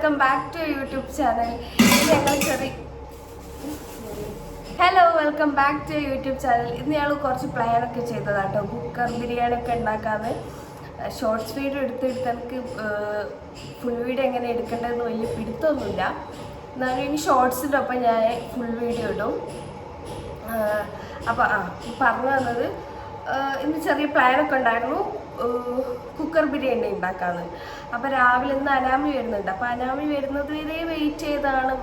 Welcome back to YouTube channel. ഞങ്ങൾ ചെറിയ hello welcome back to YouTube channel. ഇന്ന് ഞങ്ങൾ കുറച്ച് പ്ലാൻ ഒക്കെ കേട്ടോ കുക്കർ ബിരിയാണി ഒക്കെ ഉണ്ടാക്കാതെ ഷോർട്സ് വീഡിയോ എടുത്തെടുത്ത് എനിക്ക് ഫുൾ വീഡിയോ എങ്ങനെ എടുക്കേണ്ടതെന്ന് വലിയ പിടുത്തമൊന്നുമില്ല എന്നാലും ഇനി ഷോർട്സിന്റെ ഒപ്പം ഞാൻ ഫുൾ വീഡിയോ ഇടും. അപ്പോൾ ആ പറഞ്ഞു തന്നത് ഇന്ന് ചെറിയ പ്ലാനൊക്കെ ഉണ്ടായിരുന്നു. കുക്കർ ബിരിയാണി ഉണ്ടാക്കാന്ന്. അപ്പോൾ രാവിലെ ഇന്ന് അനാമി വരുന്നുണ്ട്. അപ്പോൾ അനാമി വരുന്നത് വരെ വെയിറ്റ് ചെയ്താണ്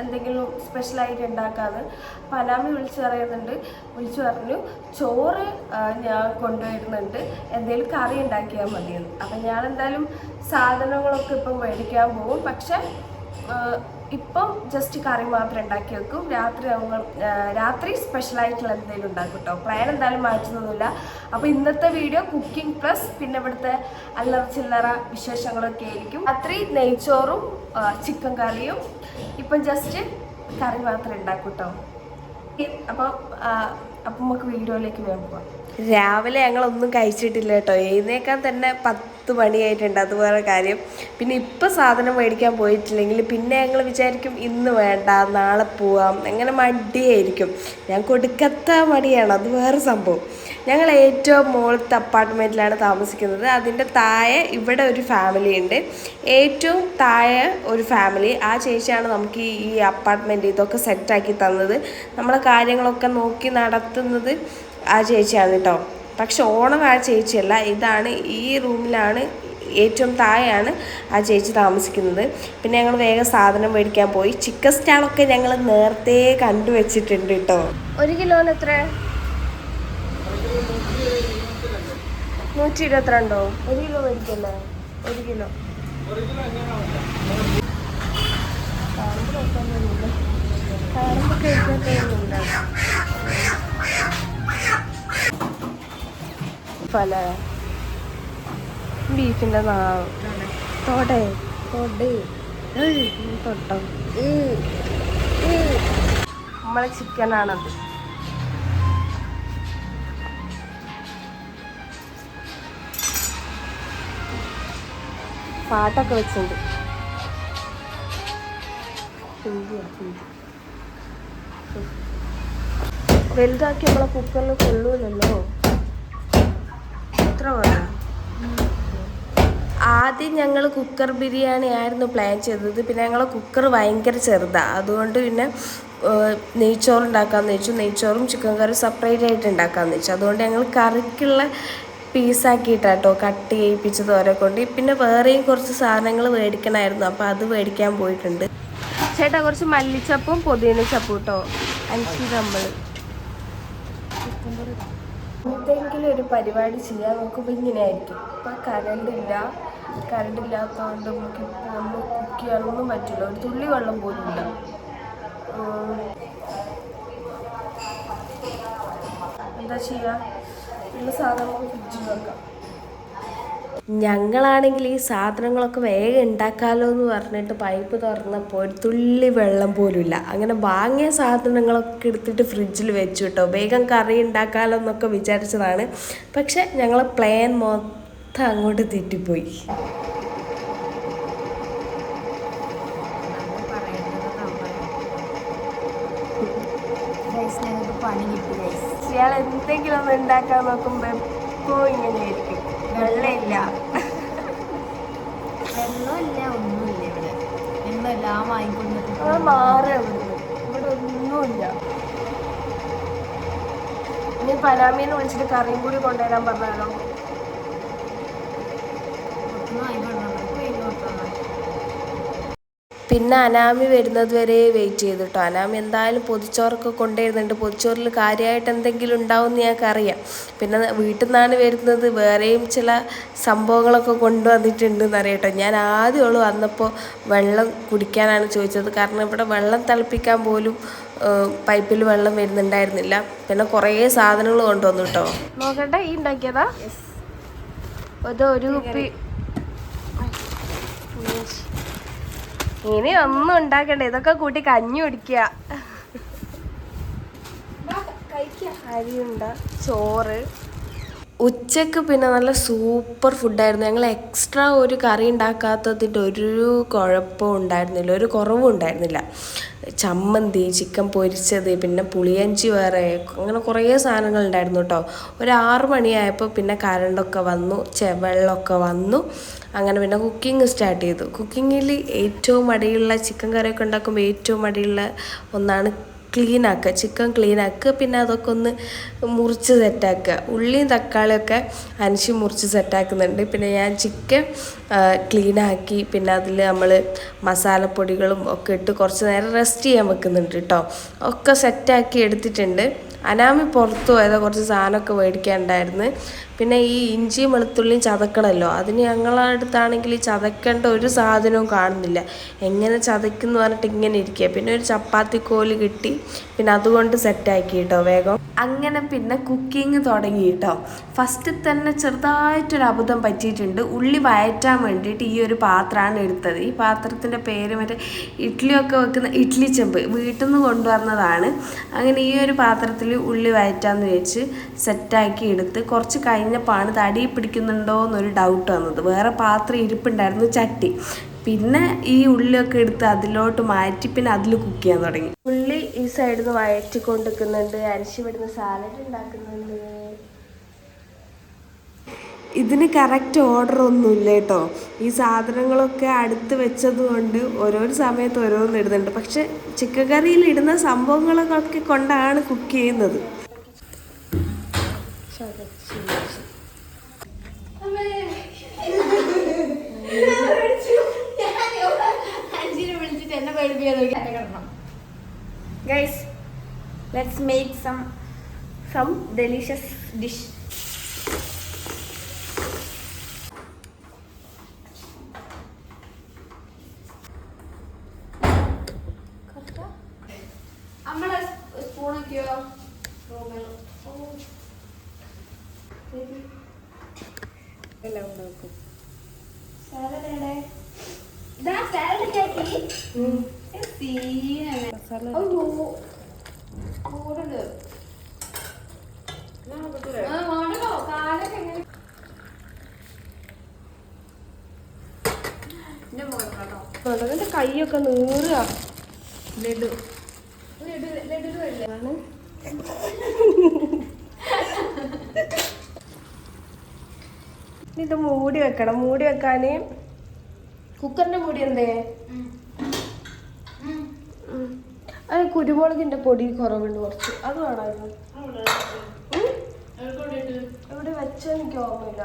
എന്തെങ്കിലും സ്പെഷ്യലായിട്ട് ഉണ്ടാക്കാന്ന്. അപ്പോൾ അനാമി വിളിച്ചു പറയുന്നുണ്ട്. വിളിച്ചു പറഞ്ഞു ചോറ് ഞാൻ കൊണ്ടുവരുന്നുണ്ട്. എന്തെങ്കിലും കറി ഉണ്ടാക്കിയാൽ മതിയെന്ന്. അപ്പം ഞാൻ എന്തായാലും സാധനങ്ങളൊക്കെ ഇപ്പം മേടിക്കാൻ പോകും പക്ഷെ ഇപ്പം ജസ്റ്റ് കറി മാത്രം ഉണ്ടാക്കി വെക്കും. രാത്രി നമ്മൾ രാത്രി സ്പെഷ്യലായിട്ടുള്ള എന്തെങ്കിലും ഉണ്ടാക്കും കേട്ടോ പ്ലാൻ എന്തായാലും മാറ്റുന്നൊന്നുമില്ല. അപ്പോൾ ഇന്നത്തെ വീഡിയോ കുക്കിംഗ് പ്ലസ് പിന്നെ ഇവിടുത്തെ അല്ലറ ചില്ലറ വിശേഷങ്ങളൊക്കെ ആയിരിക്കും. രാത്രി നെയ്ച്ചോറും ചിക്കൻ കറിയും ഇപ്പം ജസ്റ്റ് കറി മാത്രം ഉണ്ടാക്കും കേട്ടോ അപ്പം അപ്പം നമുക്ക് വീഡിയോയിലേക്ക് വേണം പോവാം. രാവിലെ ഞങ്ങളൊന്നും കഴിച്ചിട്ടില്ല കേട്ടോ. എഴുന്നേക്കാൻ തന്നെ പത്ത് മണിയായിട്ടുണ്ട്. അത് വേറെ കാര്യം. പിന്നെ ഇപ്പം സാധനം മേടിക്കാൻ പോയിട്ടില്ലെങ്കിൽ പിന്നെ ഞങ്ങൾ വിചാരിക്കും ഇന്ന് വേണ്ട നാളെ പോവാം. അങ്ങനെ മടിയായിരിക്കും. ഞാൻ കൊടുക്കത്ത മടിയാണ്. അത് വേറെ സംഭവം. ഞങ്ങൾ ഏറ്റവും മുകളിലത്തെ അപ്പാർട്ട്മെന്റിലാണ് താമസിക്കുന്നത്. അതിന്റെ താഴെ ഇവിടെ ഒരു ഫാമിലി ഉണ്ട്. ഏറ്റവും താഴെ ഒരു ഫാമിലി ആ ചേച്ചിയാണ് നമുക്ക് ഈ- അപ്പാർട്ട്മെന്റ് ഇതൊക്കെ സെറ്റാക്കി തന്നത്. നമ്മളെ കാര്യങ്ങളൊക്കെ നോക്കി നടത്തുന്നത്. ആ ചേച്ചിയാണ് കേട്ടോ പക്ഷെ ഓണം ആ ചേച്ചിയല്ല. ഇതാണ് ഈ റൂമിലാണ് ഏറ്റവും താഴെയാണ് ആ ചേച്ചി താമസിക്കുന്നത്. പിന്നെ ഞങ്ങൾ വേഗം സാധനം മേടിക്കാൻ പോയി. ചിക്കൻ സ്റ്റാളൊക്കെ ഞങ്ങൾ നേരത്തെ കണ്ടു വെച്ചിട്ടുണ്ട് കേട്ടോ ഒരു കിലോന് എത്ര? നൂറ്റി ഇരുപത്തിരണ്ടോ ഒരു കിലോ മേടിക്കല്ലേ? ഒരു കിലോ. കാണുമ്പോൾ കഴിക്കാത്തൊന്നുമില്ല പല ബീഫിന്റെ നാവ് തോടെ തൊട്. തൊട്ടോ. നമ്മളെ ചിക്കനാണത്. പാട്ടൊക്കെ വെച്ചിട്ടുണ്ട്. വലുതാക്കി നമ്മളെ കുക്കറിൽ കൊള്ളൂലല്ലോ. എത്ര വേണം ആദ്യം ഞങ്ങൾ കുക്കർ ബിരിയാണി ആയിരുന്നു പ്ലാൻ ചെയ്തത്. പിന്നെ ഞങ്ങൾ കുക്കർ ഭയങ്കര ചെറുതാണ് അതുകൊണ്ട് പിന്നെ നെയ്ച്ചോറ് ഉണ്ടാക്കാമെന്ന് വെച്ചു. നെയ്ച്ചോറും ചിക്കൻ കറി സെപ്പറേറ്റ് ആയിട്ട് ഉണ്ടാക്കാമെന്ന് വെച്ചു. അതുകൊണ്ട് ഞങ്ങൾ കറിക്കുള്ള പീസാക്കിയിട്ടാട്ടോ കട്ട് ചെയ്യിപ്പിച്ചത് ഓരോ കൊണ്ട്. പിന്നെ വേറെയും കുറച്ച് സാധനങ്ങൾ മേടിക്കണമായിരുന്നു അപ്പോൾ അത് മേടിക്കാൻ പോയിട്ടുണ്ട്. ചേട്ടാ കുറച്ച് മല്ലിച്ചപ്പും പുതിന ചപ്പും കേട്ടോ അഞ്ച് നമ്മൾ എന്തെങ്കിലും ഒരു പരിപാടി ചെയ്യാൻ നോക്കുമ്പോൾ ഇങ്ങനെ ആയിരിക്കും ഇപ്പം കറണ്ട് ഇല്ല കറണ്ട് ഇല്ലാത്തതുകൊണ്ട് നമുക്ക് ഇപ്പോൾ ഒന്നും കുക്ക് ചെയ്യാനൊന്നും പറ്റില്ല. ഒരു തുള്ളി വെള്ളം പോലും ഇല്ല. എന്താ ചെയ്യുക ഉള്ള സാധനങ്ങൾ ഫ്രിഡ്ജിൽ വെക്കാം. ഞങ്ങളാണെങ്കിൽ ഈ സാധനങ്ങളൊക്കെ വേഗം ഉണ്ടാക്കാമല്ലോ എന്ന് പറഞ്ഞിട്ട് പൈപ്പ് തുറന്നപ്പോൾ ഒരു തുള്ളി വെള്ളം പോലും ഇല്ല അങ്ങനെ വാങ്ങിയ സാധനങ്ങളൊക്കെ എടുത്തിട്ട് ഫ്രിഡ്ജിൽ വെച്ചു കേട്ടോ വേഗം കറി ഉണ്ടാക്കാമല്ലോ എന്നൊക്കെ വിചാരിച്ചതാണ്. പക്ഷെ ഞങ്ങൾ പ്ലാൻ മൊത്തം അങ്ങോട്ട് തെറ്റിപ്പോയി. പണി കിട്ടി ഇയാൾ എന്തെങ്കിലും ഒന്ന് ഉണ്ടാക്കാൻ നോക്കുമ്പോൾ എപ്പോൾ ഇങ്ങനെയായിരിക്കും വെള്ളമില്ല. വെള്ളമില്ല ഒന്നുമില്ല ഇവിടെ. ഞങ്ങളെല്ലാം വാങ്ങിക്കൊണ്ടിട്ട് മാറി ഇവിടെ ഒന്നുമില്ല. ഇനി പനാമീനെ വിളിച്ചിട്ട് കറിയും കൂടി കൊണ്ടുവരാൻ പറഞ്ഞാലോ? ഒന്നും വാങ്ങിക്കൊണ്ടു പിന്നെ അനാമി വരുന്നത് വരെ വെയിറ്റ് ചെയ്തു കേട്ടോ അനാമി എന്തായാലും പൊതിച്ചോറൊക്കെ കൊണ്ടുവരുന്നുണ്ട്. പൊതിച്ചോറിൽ കാര്യമായിട്ട് എന്തെങ്കിലും ഉണ്ടാവും എന്ന് ഞങ്ങൾക്ക് അറിയാം. പിന്നെ വീട്ടിൽ നിന്നാണ് വരുന്നത്. വേറെയും ചില സംഭവങ്ങളൊക്കെ കൊണ്ടുവന്നിട്ടുണ്ട് എന്നറിയട്ടോ ഞാൻ ആദ്യം വന്നപ്പോൾ വെള്ളം കുടിക്കാനാണ് ചോദിച്ചത്. കാരണം ഇവിടെ വെള്ളം തിളപ്പിക്കാൻ പോലും പൈപ്പിൽ വെള്ളം വരുന്നുണ്ടായിരുന്നില്ല. പിന്നെ കുറേ സാധനങ്ങൾ കൊണ്ടുവന്നു കേട്ടോ നോക്കട്ടെ ഈ ഉണ്ടാക്കിയതാ? ഒരു കുപ്പി? ഇനി ഒന്നും ഉണ്ടാക്കണ്ട. ഇതൊക്കെ കൂട്ടി കഞ്ഞി കുടിക്കുക അരിയുണ്ട ചോറ്. ഉച്ചയ്ക്ക് പിന്നെ നല്ല സൂപ്പർ ഫുഡായിരുന്നു. ഞങ്ങൾ എക്സ്ട്രാ ഒരു കറി ഉണ്ടാക്കാത്തതിന്റെ ഒരു കുഴപ്പവും ഉണ്ടായിരുന്നില്ല. ഒരു കുറവും ഉണ്ടായിരുന്നില്ല. ചമ്മന്തി ചിക്കൻ പൊരിച്ചത് പിന്നെ പുളിയഞ്ചി വേറെ അങ്ങനെ കുറേ സാധനങ്ങൾ ഉണ്ടായിരുന്നു കേട്ടോ ഒരു ആറ് മണിയായപ്പോൾ പിന്നെ കരണ്ടൊക്കെ വന്നു ചെവെള്ളമൊക്കെ വന്നു. അങ്ങനെ പിന്നെ കുക്കിംഗ് സ്റ്റാർട്ട് ചെയ്തു. കുക്കിങ്ങിൽ ഏറ്റവും മടിയുള്ള ചിക്കൻ കറിയൊക്കെ ഉണ്ടാക്കുമ്പോൾ ഏറ്റവും മടിയുള്ള ഒന്നാണ് ക്ലീൻ ആക്കുക ചിക്കൻ ക്ലീൻ ആക്കുക പിന്നെ അതൊക്കെ ഒന്ന് മുറിച്ച് സെറ്റാക്കുക. ഉള്ളിയും തക്കാളിയൊക്കെ അനശി മുറിച്ച് സെറ്റാക്കുന്നുണ്ട്. പിന്നെ ഞാൻ ചിക്കൻ ക്ലീനാക്കി പിന്നെ അതിൽ നമ്മൾ മസാലപ്പൊടികളും ഒക്കെ ഇട്ട് കുറച്ച് നേരം റെസ്റ്റ് ചെയ്യാൻ വെക്കുന്നുണ്ട് കേട്ടോ ഒക്കെ സെറ്റാക്കി എടുത്തിട്ടുണ്ട്. അനാമി പുറത്തു പോയത് കുറച്ച് സാധനമൊക്കെ മേടിക്കാനുണ്ടായിരുന്നു. പിന്നെ ഈ ഇഞ്ചിയും വെളുത്തുള്ളിയും ചതക്കണമല്ലോ അതിന് ഞങ്ങളുടെ അടുത്താണെങ്കിൽ ചതക്കേണ്ട ഒരു സാധനവും കാണുന്നില്ല. എങ്ങനെ ചതയ്ക്കുന്നു പറഞ്ഞിട്ട് ഇങ്ങനെ ഇരിക്കുക. പിന്നെ ഒരു ചപ്പാത്തി കോൽ കിട്ടി. പിന്നെ അതുകൊണ്ട് സെറ്റാക്കി കേട്ടോ വേഗം. അങ്ങനെ പിന്നെ കുക്കിംഗ് തുടങ്ങി കേട്ടോ. ഫസ്റ്റ് തന്നെ ചെറുതായിട്ടൊരു അബദ്ധം പറ്റിയിട്ടുണ്ട്. ഉള്ളി വയറ്റാൻ വേണ്ടിയിട്ട് ഈ ഒരു പാത്രമാണ് എടുത്തത്. ഈ പാത്രത്തിന്റെ പേര് മറ്റേ ഇഡ്ഡലിയൊക്കെ വെക്കുന്ന ഇഡ്ഡലി ചെമ്പ് വീട്ടിൽ നിന്ന് കൊണ്ടുവന്നതാണ്. അങ്ങനെ ഈ ഒരു പാത്രത്തിൽ ഉള്ളി വയറ്റാന്ന് വെച്ച് സെറ്റാക്കി എടുത്ത് കുറച്ച് കഴിഞ്ഞപ്പോഴാണ് തടി പിടിക്കുന്നുണ്ടോ എന്നൊരു ഡൗട്ട് വന്നത്. വേറെ പാത്രം ഇരിപ്പുണ്ടായിരുന്നു ചട്ടി. പിന്നെ ഈ ഉള്ളിയൊക്കെ എടുത്ത് അതിലോട്ട് മാറ്റി പിന്നെ അതിൽ കുക്ക് ചെയ്യാൻ തുടങ്ങി. ഉള്ളി ഈ സൈഡിൽ നിന്ന് വയറ്റി കൊണ്ടിരിക്കുന്നുണ്ട് അരിശി വിടുന്ന സാലഡ് ഉണ്ടാക്കുന്നുണ്ട്. ഇതിന് കറക്റ്റ് ഓർഡർ ഒന്നുമില്ല കേട്ടോ. ഈ സാധനങ്ങളൊക്കെ അടുത്ത് വെച്ചത് കൊണ്ട് ഓരോരോ സമയത്ത് ഓരോന്ന് ഇടുന്നുണ്ട്. പക്ഷെ ചിക്കൻ കറിയിൽ ഇടുന്ന സംഭവങ്ങളൊക്കെ കൊണ്ടാണ് കുക്ക് ചെയ്യുന്നത്. ഡിഷ് നമ്മളെ സ്പൂണൊക്കെയോ എല്ലാം ഉണ്ടാക്കും സാലഡ് ഇതാ സാലഡ് ആക്കി സീനല്ലേ മസാല അയ്യോ കൂടുണ്ട് ആ വേണ്ടല്ലോ കാലൊക്കെ എങ്ങനെ എന്റെ മോളെ കേട്ടോ. അതിന്റെ കൈയൊക്കെ നീറുക. ലഡു ലഡു അല്ലേ ആണ് ഇനി ഇത് മൂടി വെക്കണം. മൂടി വെക്കാന് കുക്കറിന്റെ മൂടി എന്തേ? അത് കുരുമുളകിന്റെ പൊടി കുറവുണ്ട് കുറച്ച്. അത് വേണമായിരുന്നു ഇവിടെ വെച്ച എനിക്ക് ഓർമ്മയില്ല.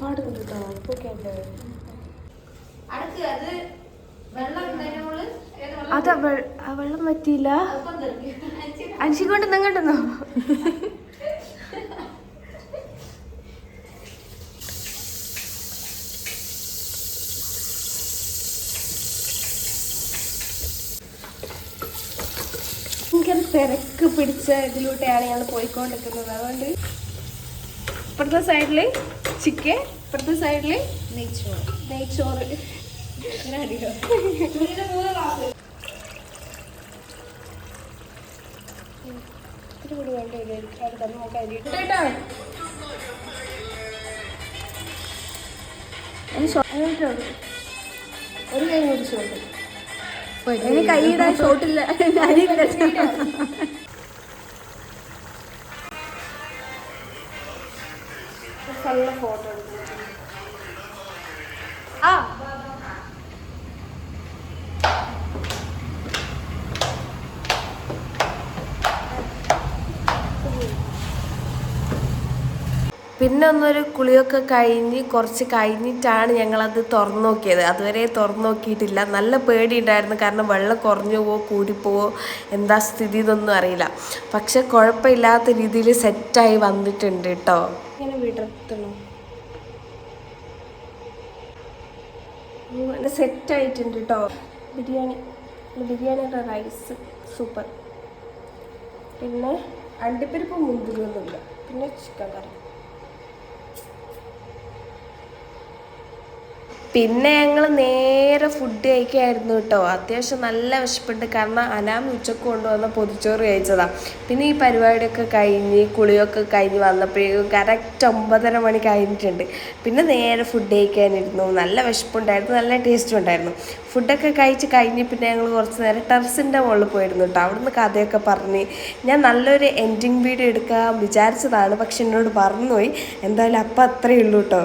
പാടുന്നുണ്ട് കേട്ടോ ഉണ്ട് അടുത്ത് അത് വെള്ളം പറ്റിയില്ല അൻഷി കൊണ്ട് അഞ്ചിക്കൊണ്ട് നിങ്ങണ്ടെന്നോ ഭയങ്കര തിരക്ക് പിടിച്ച ഇതിലൂടെയാണ് ഞങ്ങൾ പോയിക്കൊണ്ടിരിക്കുന്നത്. അതുകൊണ്ട് ഇപ്പുറത്തെ സൈഡിൽ ചിക്കൻ ഇപ്പുറത്തെ സൈഡിൽ നെയ്ച്ചോറ്. നെയ്ച്ചോറ്. ഇത്തിരി കൂടി വേണ്ടി വരും തന്നെ ഇടും. ഒരു കൈ കൂടി ഷോട്ട് എനിക്ക് കൈയിടാൻ ഷോട്ടില്ല ഫോട്ടോ ആ പിന്നെ ഒന്നൊരു കുളിയൊക്കെ കഴിഞ്ഞ് കുറച്ച് കഴിഞ്ഞിട്ടാണ് ഞങ്ങളത് തുറന്നു നോക്കിയത് അതുവരെ തുറന്നു നോക്കിയിട്ടില്ല നല്ല പേടി ഉണ്ടായിരുന്നു കാരണം വെള്ളം കുറഞ്ഞു പോവോ കൂടിപ്പോവോ എന്താ സ്ഥിതി എന്നൊന്നും അറിയില്ല. പക്ഷെ കുഴപ്പമില്ലാത്ത രീതിയിൽ സെറ്റായി വന്നിട്ടുണ്ട് കേട്ടോ. ഇങ്ങനെ വിടർത്തണോ? സെറ്റ് ആയിട്ടുണ്ട് കേട്ടോ. ബിരിയാണി ബിരിയാണിയുടെ റൈസ് സൂപ്പർ. പിന്നെ അണ്ടിപ്പരിപ്പ് മുന്തിരിയൊന്നുമില്ല. പിന്നെ ചിക്കൻ കറി. പിന്നെ ഞങ്ങൾ നേരെ ഫുഡ് കഴിക്കായിരുന്നു കേട്ടോ അത്യാവശ്യം നല്ല വിശപ്പുണ്ട്. കാരണം അനാമി ഉച്ചയ്ക്ക് കൊണ്ടുവന്ന പൊതിച്ചോറ് കഴിച്ചതാ. പിന്നെ ഈ പരിപാടിയൊക്കെ കഴിഞ്ഞ് കുളിയൊക്കെ കഴിഞ്ഞ് വന്നപ്പോഴേക്കും കറക്റ്റ് ഒമ്പതര മണി കഴിഞ്ഞിട്ടുണ്ട്. പിന്നെ നേരെ ഫുഡ് കഴിക്കാനിരുന്നു. നല്ല വിശപ്പുണ്ടായിരുന്നു. നല്ല ടേസ്റ്റും ഉണ്ടായിരുന്നു. ഫുഡൊക്കെ കഴിച്ച് കഴിഞ്ഞ് പിന്നെ ഞങ്ങൾ കുറച്ച് നേരം ടെറസിന്റെ മുകളിൽ പോയിരുന്നു കേട്ടോ അവിടുന്ന് കഥയൊക്കെ പറഞ്ഞ് ഞാൻ നല്ലൊരു എൻഡിങ് വീഡിയോ എടുക്കാൻ വിചാരിച്ചതാണ്. പക്ഷെ എന്നോട് പറഞ്ഞുപോയി. എന്തായാലും അപ്പം അത്രയേ ഉള്ളൂ കേട്ടോ